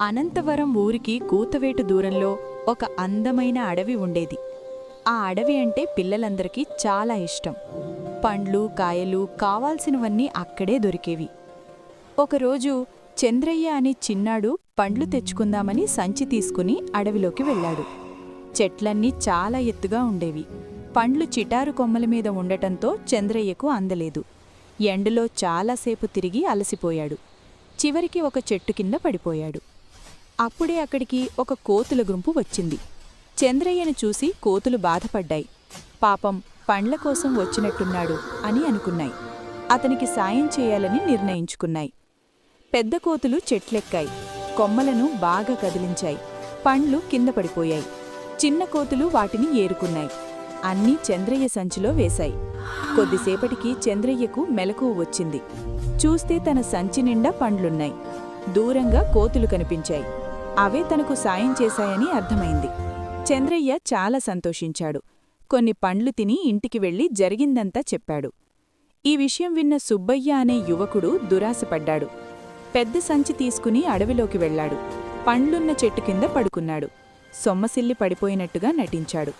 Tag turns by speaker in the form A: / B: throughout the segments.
A: అనంతవరం ఊరికి కూతవేటు దూరంలో ఒక అందమైన అడవి ఉండేది. ఆ అడవి అంటే పిల్లలందరికీ చాలా ఇష్టం. పండ్లు కాయలు కావాల్సినవన్నీ అక్కడే దొరికేవి. ఒకరోజు చంద్రయ్య అనే చిన్నాడు పండ్లు తెచ్చుకుందామని సంచి తీసుకుని అడవిలోకి వెళ్ళాడు. చెట్లన్నీ చాలా ఎత్తుగా ఉండేవి. పండ్లు చిటారు కొమ్మల మీద ఉండటంతో చంద్రయ్యకు అందలేదు. ఎండలో చాలాసేపు తిరిగి అలసిపోయాడు. చివరికి ఒక చెట్టు కింద పడిపోయాడు. అప్పుడే అక్కడికి ఒక కోతుల గుంపు వచ్చింది. చంద్రయ్యను చూసి కోతులు బాధపడ్డాయి. పాపం పండ్ల కోసం వచ్చినట్టున్నాడు అని అనుకున్నాయి. అతనికి సాయం చేయాలని నిర్ణయించుకున్నాయి. పెద్ద కోతులు చెట్లెక్కాయి. కొమ్మలను బాగా కదిలించాయి. పండ్లు కింద పడిపోయాయి. చిన్న కోతులు వాటిని ఏరుకున్నాయి. అన్నీ చంద్రయ్య సంచిలో వేశాయి. కొద్దిసేపటికి చంద్రయ్యకు మెలకువ వచ్చింది. చూస్తే తన సంచి నిండా పండ్లున్నాయి. దూరంగా కోతులు కనిపించాయి. అవే తనకు సాయం చేశాయని అర్థమైంది. చంద్రయ్య చాలా సంతోషించాడు. కొన్ని పండ్లు తిని ఇంటికి వెళ్ళి జరిగిందంతా చెప్పాడు. ఈ విషయం విన్న సుబ్బయ్య అనే యువకుడు దురాశపడ్డాడు. పెద్ద సంచి తీసుకుని అడవిలోకి వెళ్ళాడు. పండ్లున్న చెట్టు కింద పడుకున్నాడు. సొమ్మసిల్లి పడిపోయినట్టుగా నటించాడు.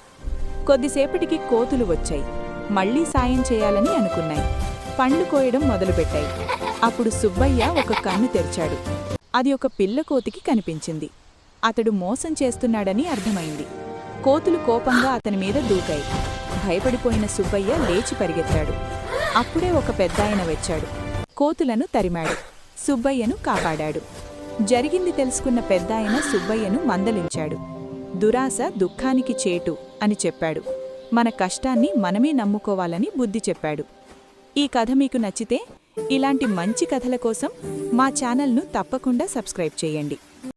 A: కొద్దిసేపటికి కోతులు వచ్చాయి. మళ్ళీ సాయం చేయాలని అనుకున్నాయి. పండ్లు కోయడం మొదలుపెట్టాయి. అప్పుడు సుబ్బయ్య ఒక కన్ను తెరిచాడు. అది ఒక పిల్ల కోతికి కనిపించింది. అతడు మోసం చేస్తున్నాడని అర్థమైంది. కోతులు కోపంగా అతని మీద దూకాయి. భయపడిపోయిన సుబ్బయ్య లేచి పరిగెత్తాడు. అప్పుడే ఒక పెద్దాయన వచ్చాడు. కోతులను తరిమాడు. సుబ్బయ్యను కాపాడాడు. జరిగింది తెలుసుకున్న పెద్దాయన సుబ్బయ్యను మందలించాడు. దురాశ దుఃఖానికి చేటు అని చెప్పాడు. మన కష్టాన్ని మనమే నమ్ముకోవాలని బుద్ధి చెప్పాడు. ఈ కథ మీకు నచ్చితే ఇలాంటి మంచి కథల కోసం మా ఛానల్ను తప్పకుండా సబ్స్క్రైబ్ చేయండి.